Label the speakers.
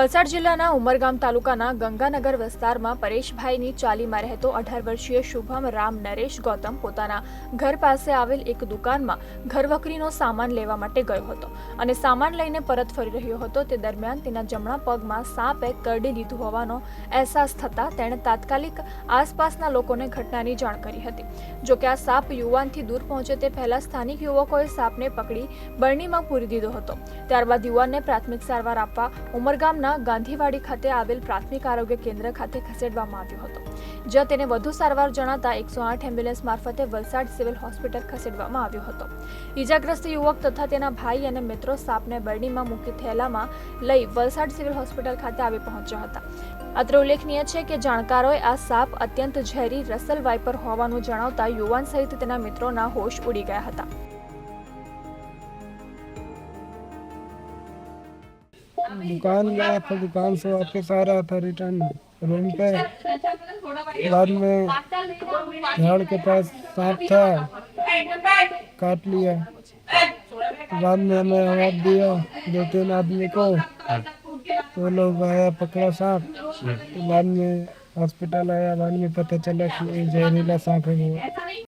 Speaker 1: વલસાડ જિલ્લાના ઉમરગામ તાલુકાના ગંગાનગર વિસ્તારમાં પરેશભાઈની ચાલીમાં રહેતો અઢાર વર્ષીય શુભમ રામ નરેશ ગૌતમ પોતાના ઘર પાસે આવેલ એક દુકાનમાં ઘરવકરીનો સામાન લેવા માટે ગયો હતો અને સામાન લઈને પરત ફરી રહ્યો હતો. તે દરમિયાન તેના જમણા પગમાં સાપે કરડી લીધું હોવાનો અહેસાસ થતાં તેણે તાત્કાલિક આસપાસના લોકોને ઘટનાની જાણ કરી હતી. જોકે આ સાપ યુવાનથી દૂર પહોંચે તે પહેલા સ્થાનિક યુવકોએ સાપને પકડી બરણીમાં પૂરી દીધો હતો. ત્યારબાદ યુવાનને પ્રાથમિક સારવાર આપવા ઉમરગામના ગાંધીવાડી ખાતે આવેલ પ્રાથમિક આરોગ્ય કેન્દ્ર ખાતે ખસેડવામાં આવ્યો હતો, જ્યાં તેને વધુ સારવાર જણાતા એકસો આઠ એમ્બ્યુલન્સ મારફતે વલસાડ સિવિલ હોસ્પિટલ ખસેડવામાં આવ્યો હતો. ઈજાગ્રસ્ત યુવક તથા તેના ભાઈ અને મિત્રો સાપને બરણીમાં મૂકી થેલામાં લઈ વલસાડ સિવિલ હોસ્પિટલ ખાતે આવી પહોંચ્યા હતા. અત્રે ઉલ્લેખનીય છે કે જાણકારોએ આ સાપ અત્યંત ઝેરી રસલ વાઇપર હોવાનું જણાવતા યુવાન સહિત તેના મિત્રોના હોશ ઉડી ગયા હતા.
Speaker 2: दुकान गया था दुकान से वापस आ रहा था रिटर्न रूम पे। बाद में झाड़ के पास सांप था काट लिया। बाद में हमें आवाज़ दिया दो तीन आदमी को वो लोग आया पकड़ा सांप। तो बाद में हॉस्पिटल आया बाद में पता चला कि जहरीला सांप है वो।